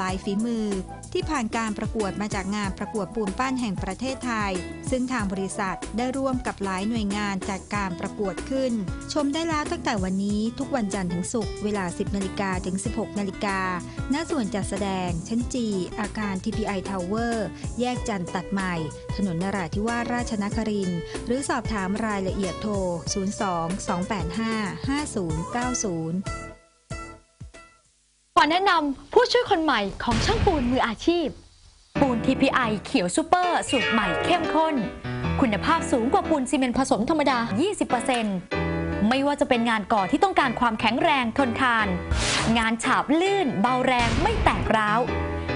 หลายฝีมือ ที่ผ่านการประกวดมาจากงานประกวดปูนปั้นแห่งประเทศไทย ซึ่งทางบริษัทได้ร่วมกับหลายหน่วยงานจัดการประกวดขึ้น ชมได้แล้วตั้งแต่วันนี้ทุกวันจันทร์ถึงศุกร์เวลา 10นาฬิกาถึง 16นาฬิกาณส่วนจัดแสดง ชั้นจี อาคาร TPI Tower แยกจันทร์ตัดใหม่ ถนนนราธิวาสราชนครินหรือสอบถามรายละเอียดโทร 02 285 5090 ขอแนะนำผู้ช่วยคนใหม่ของช่างปูนมืออาชีพ ปูน TPI เขียวซูเปอร์สูตรใหม่เข้มข้น คุณภาพสูงกว่าปูนซีเมนต์ผสมธรรมดา 20%ไม่ว่าจะเป็นงานก่อที่ต้องการความแข็งแรงทนทาน งานฉาบลื่น เบาแรงไม่แตกร้าว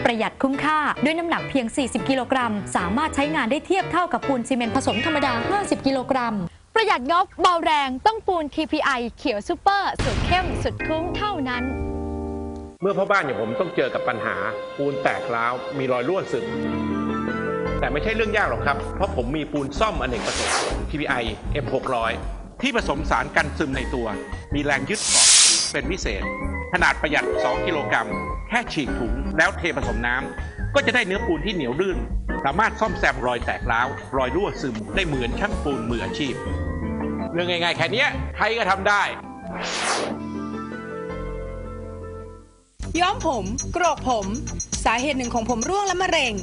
ประหยัดคุ้มค่าด้วยน้ำหนักเพียง 40 กิโลกรัม สามารถใช้งานได้เทียบเท่ากับปูนซีเมนต์ผสมธรรมดา 50 กิโลกรัม ประหยัดงบเบาแรงต้องปูน TPI เขียวซูเปอร์สุดเข้มสุดคุ้มเท่านั้น เมื่อพ่อบ้านอย่างผมต้องเจอกับปัญหาปูนแตกร้าวมีรอยรั่วซึมแต่ไม่ใช่เรื่องยากหรอกครับ เพราะผมมีปูนซ่อมอเนกประสงค์ TPI M600 ที่ผสมสารกันซึมในตัว มีแรงยึดเกาะเป็นพิเศษ ขนาดประหยัด 2 กิโลกรัม แค่ฉีกถุงแล้วเทผสมน้ำ ก็จะได้เนื้อปูนที่เหนียวลื่น สามารถซ่อมแซมรอยแตกร้าว รอยรั่วซึมได้เหมือนช่างปูนมืออาชีพ เรื่องง่ายๆแค่นี้ใครก็ทำได้ ย้อมผม โกรกผม สาเหตุหนึ่งของผมร่วงและมะเร็ง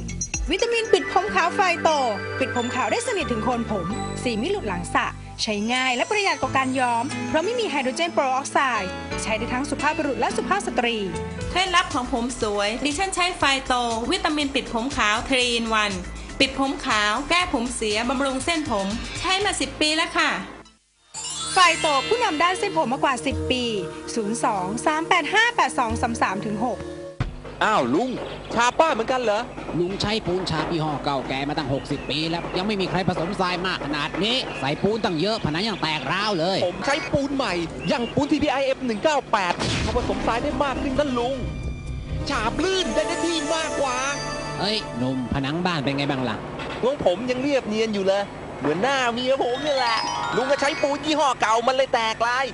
วิตามินปิดผมขาวไฟโต ปิดผมขาวได้สนิทถึงโคนผม สีไม่หลุดหลังสระใช้ง่ายและประหยัดกว่าการย้อม เพราะไม่มีไฮโดรเจนโปรออกไซด์ใช้ได้ทั้งสุภาพบุรุษและสุภาพสตรี เคล็ดลับของผมสวย ดิฉันใช้ไฟโต วิตามินปิดผมขาวทรีนวัน ปิดผมขาว แก้ผมเสียบำรุงเส้นผม ใช้มา 10 ปีแล้วค่ะ ไฟโตผู้นำด้านเส้นผมมากว่า 10 ปี 02 385 8233ถึง6อ้าวลุง ชาป้าเหมือนกันเหรอ ลุงใช้ปูนฉาบยี่ห้อเก่าแก่มาตั้ง 60 ปีแล้ว ยังไม่มีใครผสมทรายมากขนาดนี้ ใส่ปูนตั้งเยอะผนังยังแตกร้าวเลย ผมใช้ปูนใหม่ อย่างปูน TPI M198 เขาผสมทรายได้มากขึ้นนั่นลุง ฉาบลื่นได้ได้ที่มากกว่า เอ้ยหนุ่มผนังบ้านเป็นไงบ้างล่ะลุงผมยังเรียบเนียนอยู่เลย เหมือนหน้าเมียผมนี่แหละ ลุงก็ใช้ปูนยี่ห้อเก่ามันเลยแตกลาย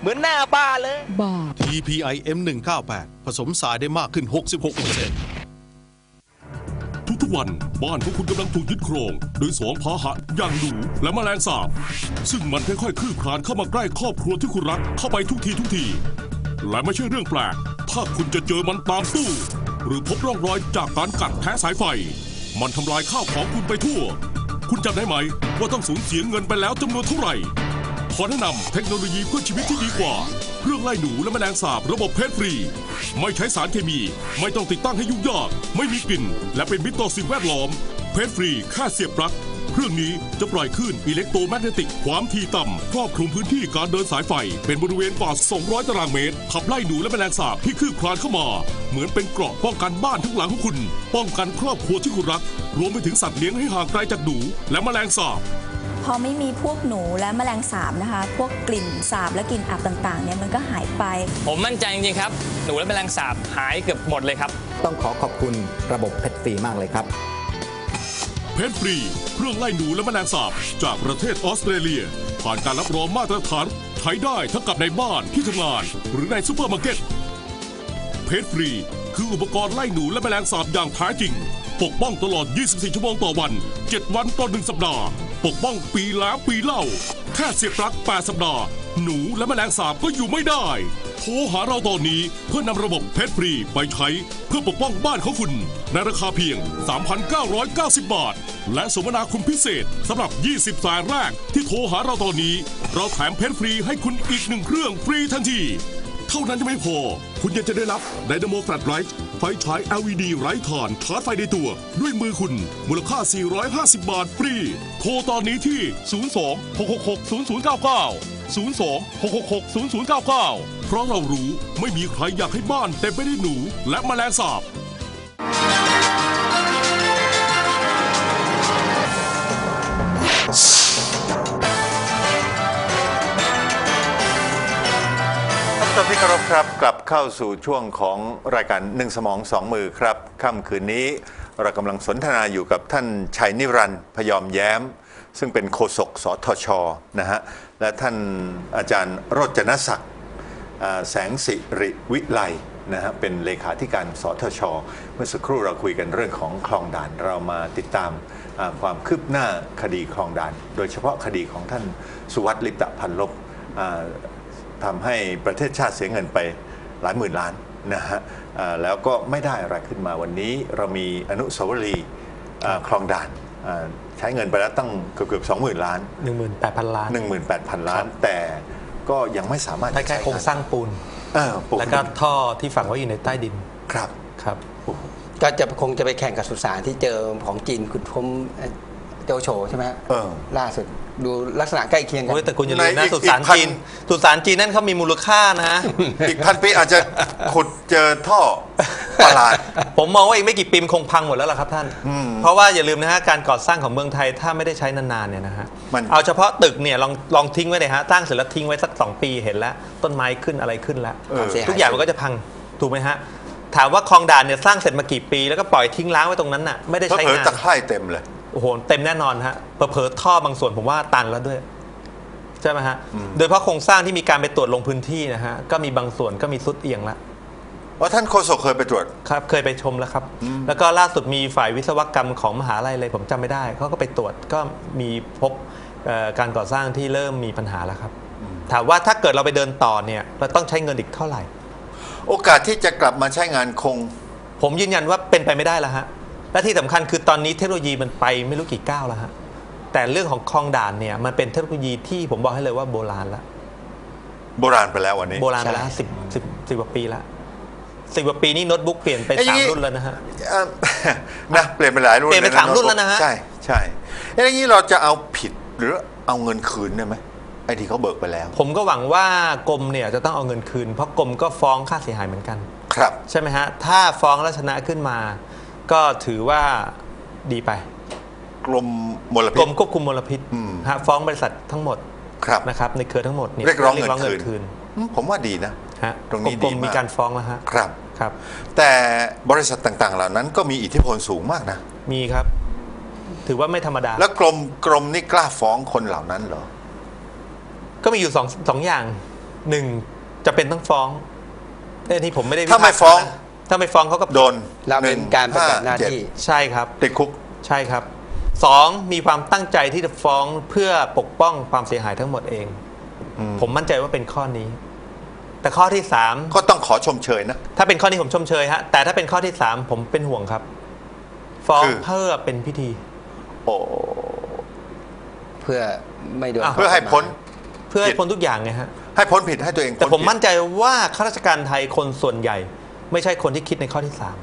เหมือนหน้าป้าเลยบ้า TPI M198 ผสมสายได้มากขึ้น 66%ทุกๆวันบ้านของคุณกำลังถูกยึดโครงโดยสองพาหะอย่างหนูและแมลงสาบ ซึ่งมันค่อยๆ คืบคลานเข้ามาใกล้ครอบครัวที่คุณรักเข้าไปทุกทีทุกที และไม่ใช่เรื่องแปลก ถ้าคุณจะเจอมันตามตู้ หรือพบร่องรอยจากการกัดแทะสายไฟ มันทำลายข้าวของคุณไปทั่ว คุณจำได้ไหม ว่าต้องสูญเสียเงินไปแล้วจำนวนเท่าไหร่ ขอแนะนำเทคโนโลยีเพื่อชีวิตที่ดีกว่า เครื่องไล่หนูและแมลงสาบระบบเพชรฟรี ไม่ใช้สารเคมี ไม่ต้องติดตั้งให้ยุ่งยาก ไม่มีกลิ่น และเป็นมิตรต่อสิ่งแวดล้อม เพชรฟรีค่าเสียบปลั๊ก เครื่องนี้จะปล่อยคลื่นอิเล็กโทรแมกเนติก ความถี่ต่ำครอบคลุมพื้นที่การเดินสายไฟ เป็นบริเวณกว่า 200 ตารางเมตร ขับไล่หนูและแมลงสาบที่คืบคลานเข้ามา เหมือนเป็นเกราะป้องกันบ้านทั้งหลังของคุณ ป้องกันครอบครัวที่คุณรัก รวมไปถึงสัตว์เลี้ยงให้ห่างไกลจากหนูและแมลงสาบพอไม่มีพวกหนูและแมลงสาบนะคะ พวกกลิ่นสาบและกลิ่นอับต่างๆเนี่ยมันก็หายไป ผมมั่นใจจริงๆครับ หนูและแมลงสาบหายเกือบหมดเลยครับ ต้องขอขอบคุณระบบเพชรฟรีมากเลยครับ เพนฟรี เครื่องไล่หนูและแมลงสาบ จากประเทศออสเตรเลีย ผ่านการรับรองมาตรฐานใช้ได้ทั้งกับในบ้านที่ทำงาน หรือในซูเปอร์มาร์เก็ตเพนฟรี คืออุปกรณ์ไล่หนูและแมลงสาบอย่างแท้จริง ปกป้องตลอด 24 ชั่วโมงต่อวัน 7 วันต่อ1สัปดาห์ ปกป้องปีแล้วปีเล่า แค่เสียบปลั๊ก8สัปดาห์ หนูและแมลงสาบก็อยู่ไม่ได้โทรหาเราตอนนี้เพื่อนำระบบเพชรฟรีไปใช้ เพื่อปกป้องบ้านของคุณ ในราคาเพียง 3,990 บาท และสมนาคุณพิเศษสำหรับ 20 สายแรกที่โทรหาเราตอนนี้ เราแถมเพชรฟรีให้คุณอีกหนึ่งเครื่องฟรีทันที เท่านั้นยังไม่พอ คุณยังจะได้รับไดนาโมแฟลชไลท์ ไฟฉาย LED ไร้ถ่านชาร์จไฟในตัว ด้วยมือคุณ มูลค่า 450 บาทฟรี โทรตอนนี้ที่ 02 666 0099 02 666 0099 เพราะเรารู้ไม่มีใครอยากให้บ้านเต็มไปด้วยหนูและแมลงสาบ ท่านผู้ชมที่เครพครับกลับเข้าสู่ช่วงของรายการหนึ่งสมองสองมือครับค่ำคืนนี้เรากำลังสนทนาอยู่กับท่านชัยนิรันดร์พยอมแย้ม ซึ่งเป็นโฆษกสทชนะฮะและท่านอาจารย์โรจนศักดิ์อ่าแสงสิริวิไลนะฮะเป็นเลขาธิการสทช เมื่อสักครู่เราคุยกันเรื่องของคลองด่านเรามาติดตามอ่าความคืบหน้าคดีคลองด่าน โดยเฉพาะคดีของท่านสุวัสดิ์ลิปตะพันลบอ่า ทำให้ประเทศชาติเสียเงินไปหลายหมื่นล้านนะฮะอ่าแล้วก็ไม่ได้อะไรขึ้นมาวันนี้ เรามีอนุสาวรีย์อ่าคลองด่านอ่าใช้เงินไปแล้วตั้งเกือบเกือบสองหมื่นล้าน18,000ล้าน18,000ล้าน แต่ก็ยังไม่สามารถใช้แค่โครงสร้างปูนเออปูนแล้วก็ท่อที่ฝังไว้อยู่ในใต้ดินครับครับ ก็จะคงจะไปแข่งกับสุสานที่เจอของจีนขุดพรม เอ่อโจโฉใช่ไหมฮะเออ ล่าสุดดูลักษณะใกล้เคียงกันโอ้ยแต่คุณอย่าลืมในนะอีกสุสานอีกพัน จีนสุสานจีนนั่นเขามีมูลค่านะ อีกพันปีอาจจะขุดเจอท่อประหลาด ผมมองว่าอีกไม่กี่ปีมันคงพังหมดแล้วล่ะครับท่านเพราะว่าอย่าลืมนะฮะการก่อสร้างของเมืองไทยถ้าไม่ได้ใช้นานๆเนี่ยนะฮะมัน เอาเฉพาะตึกเนี่ยลองลองทิ้งไว้เลยฮะสร้างเสร็จแล้วทิ้งไว้สักสองปีเห็นแล้ว ต้นไม้ขึ้นอะไรขึ้นแล้ว เออ ทุกอย่างมันก็จะพังถูกไหมฮะ ถามว่าคลองด่านเนี่ยสร้างเสร็จมากี่ปีแล้วก็ปล่อยทิ้งร้างไว้ตรงนั้นน่ะไม่ได้เผลใช้อๆงานตะไคร่เต็มเลย โอ้โหเต็มแน่นอนฮะเผลอๆท่อบางส่วนผมว่าตันแล้วด้วยใช่ไหมฮะโดยเฉพาะโครงสร้างที่มีการไปตรวจลงพื้นที่นะฮะก็มีบางส่วนก็มีซุดเอียงแล้วว่าท่านโฆษกเคยไปตรวจครับ เคยไปชมแล้วครับ แล้วก็ล่าสุดมีฝ่ายวิศวกรรมของมหาลัยเลยผมจำไม่ได้เขาก็ไปตรวจก็มีพบเอ่อการก่อสร้างที่เริ่มมีปัญหาแล้วครับ ถามว่าถ้าเกิดเราไปเดินต่อเนี่ยเราต้องใช้เงินอีกเท่าไหร่ โอกาสที่จะกลับมาใช้งานคง ผมยืนยันว่าเป็นไปไม่ได้แล้วฮะ และที่สำคัญคือตอนนี้เทคโนโลยีมันไปไม่รู้กี่ก้าวแล้วฮะแต่เรื่องของคลองด่านเนี่ยมันเป็นเทคโนโลยีที่ผมบอกให้เลยว่าโบราณแล้วโบราณไปแล้ววันนี้ โบราณไปแล้วสิบสิบสิบกว่าปีแล้วสิบกว่าปีนี่โน้ตบุ๊กเปลี่ยนไปเอ้ยอย่าสางมงี้รุ่นแล้วนะฮะเอ่อนะเปลี่ยนไปหลายรุ่นเปลี่ยนไปลสามรุ่นแล้วนะฮะใช่ใช่เอ้ยอย่างนี้เราจะเอาผิดหรือเอาเงินคืนได้ไหมไอ้ที่เขาเบิกไปแล้ว ผมก็หวังว่ากรมเนี่ยจะต้องเอาเงินคืน เพราะกรมก็ฟ้องค่าเสียหายเหมือนกัน ครับ ใช่ไหมฮะ ถ้าฟ้องแล้วชนะขึ้นมา ก็ถือว่าดีไปกรมมลพิกรษ มควบคุมมลพิษฮะฟ้องบริษัททั้งหมดครับ นะครับในเครือทั้งหมดเนี่ยเรียกร้องเงินคืนคืนอืมผมว่าดีนะ ฮะตรงนี้กรดีมมาก มีการฟ้องแล้วฮะครับ ครับ แต่บริษัทต่างๆ เหล่านั้นก็มีอิทธิพลสูงมากนะ มีครับ ถือว่าไม่ธรรมดา แล้วกรมกรมนี่กล้าฟ้องคนเหล่านั้นเหรอ ก็มีอยู่สองสองอย่างหนึ่งจะเป็นต้องฟ้องแต่ที่ผมไม่ได้ถ้าไม่ฟ้องวิพากษ์นะ ถ้าไม่ฟ้องเขาก็โดนเราเป็นการปฏิบัติหน้าที่ใช่ครับติดคุก ใช่ครับสองมีความตั้งใจที่จะฟ้องเพื่อปกป้องความเสียหายทั้งหมดเองผมมั่นใจว่าเป็นข้อนี้ แต่ข้อที่สามก็ต้องขอชมเชยนะ ถ้าเป็นข้อนี้ผมชมเชยฮะแต่ถ้าเป็นข้อที่สามผมเป็นห่วงครับ ฟ้องคือ เพื่อเป็นพิธี โอ้ เพื่อไม่โดนอะ เพื่อให้พ้น เพื่อให้พ้นทุกอย่างไงฮะ ให้พ้นผิดให้ตัวเองแต่พ้นผมผิดมั่นใจว่าข้าราชการไทยคนส่วนใหญ่ ไม่ใช่คนที่คิดในข้อที่สาม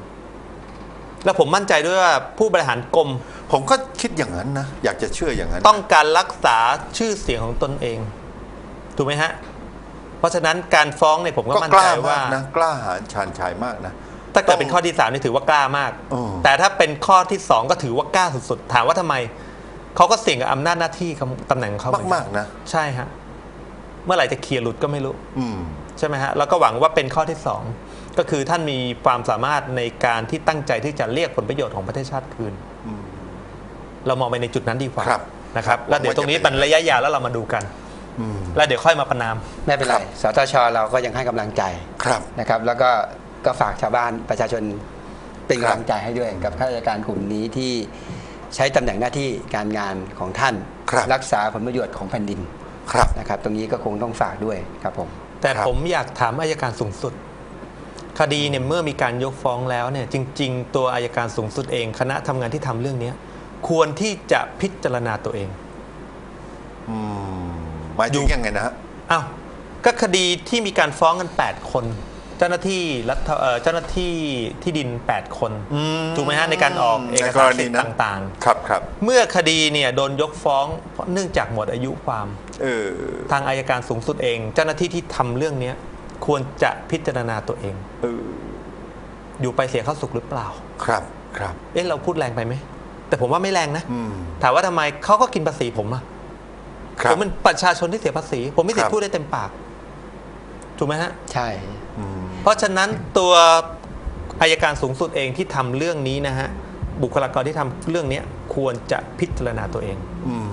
แล้วผมมั่นใจด้วยว่าผู้บริหารกรมผมก็คิดอย่างนั้นนะ อยากจะเชื่ออย่างนั้น ต้องการรักษาชื่อเสียงของตนเอง ถูกไหมฮะ เพราะฉะนั้นการฟ้องเนี่ยผมก็ก็มั่นกใจล้าว่ามากนะกล้าหาญชาญชายมากนะถ้าเกิดเป็นข้อที่สามนี่ถือว่ากล้ามากโอ้แต่ถ้าเป็นข้อที่สองก็ถือว่ากล้าสุดๆ ถามว่าทำไม เขาก็เสี่ยงกับอำนาจหน้าที่ของตำแหน่งของเขาเหมากอนนมากๆนะ ใช่ฮะ เมื่อไหร่จะเคลียร์หลุดก็ไม่รู้อืมใช่ไหมฮะ แล้วก็หวังว่าเป็นข้อที่สอง ก็คือท่านมีความสามารถในการที่ตั้งใจที่จะเรียกผลประโยชน์ของประเทศชาติคืนอืมเรามองไปในจุดนั้นดีกว่าครับนะครับแล้วเดี๋ยวตรงนี้หวังว่าจะเป็นเป็นระยะยาวแล้วเรามาดูกันอืมแล้วเดี๋ยวค่อยมาประนาม ไม่เป็นไร สตชเราก็ยังให้กำลังใจครับนะครับ แล้วก็ก็ฝากชาวบ้านประชาชนเป็นครับกำลังใจให้ด้วยกับข้าราชการกลุ่มนี้ที่ใช้ตำแหน่งหน้าที่การงานของท่านครับรักษาผลประโยชน์ของแผ่นดินครับนะครับ ตรงนี้ก็คงต้องฝากด้วยครับผมแต่ครับผมอยากถามอายการสูงสุด คดีเนี่ยเมื่อมีการยกฟ้องแล้วเนี่ยจริง ๆ ตัวอายการสูงสุดเอง คณะทำงานที่ทำเรื่องเนี้ยควรที่จะพิจารณาตัวเองอืมหมายถึงยังไงนะฮะอ้าวก็คดีที่มีการฟ้องกัน 8 คน เจ้าหน้าที่รัฐเอ่อเจ้าหน้าที่ที่ดิน 8 คนถูกไหมฮะในการออกเอกในกสารรณีสิทธิ์นั้นต่างครับครับๆเมื่อคดีเนี่ยโดนยกฟ้องเพราะเนื่องจากหมดอายุความเออทางอายการสูงสุดเอง เจ้าหน้าที่ที่ทำเรื่องเนี้ย ควรจะพิจารณาตัวเองเอออยู่ไปเสียเข้าสุขหรือเปล่า ครับครับ เอ๊ะเราพูดแรงไปไหม แต่ผมว่าไม่แรงนะอืมถามว่าทำไมเขาก็กินภาษีผมอะครัผบมเป็นประชาชนที่เสียภาษี ผมไม่สิทครับธิ์พูดได้เต็มปาก ถูกไหมฮะ ใช่อืมเพราะฉะนั้นตัวอายการสูงสุดเองที่ทำเรื่องนี้นะฮะ บุคลากรที่ทำเรื่องเนี้ยควรจะพิจารณาตัวเองอืม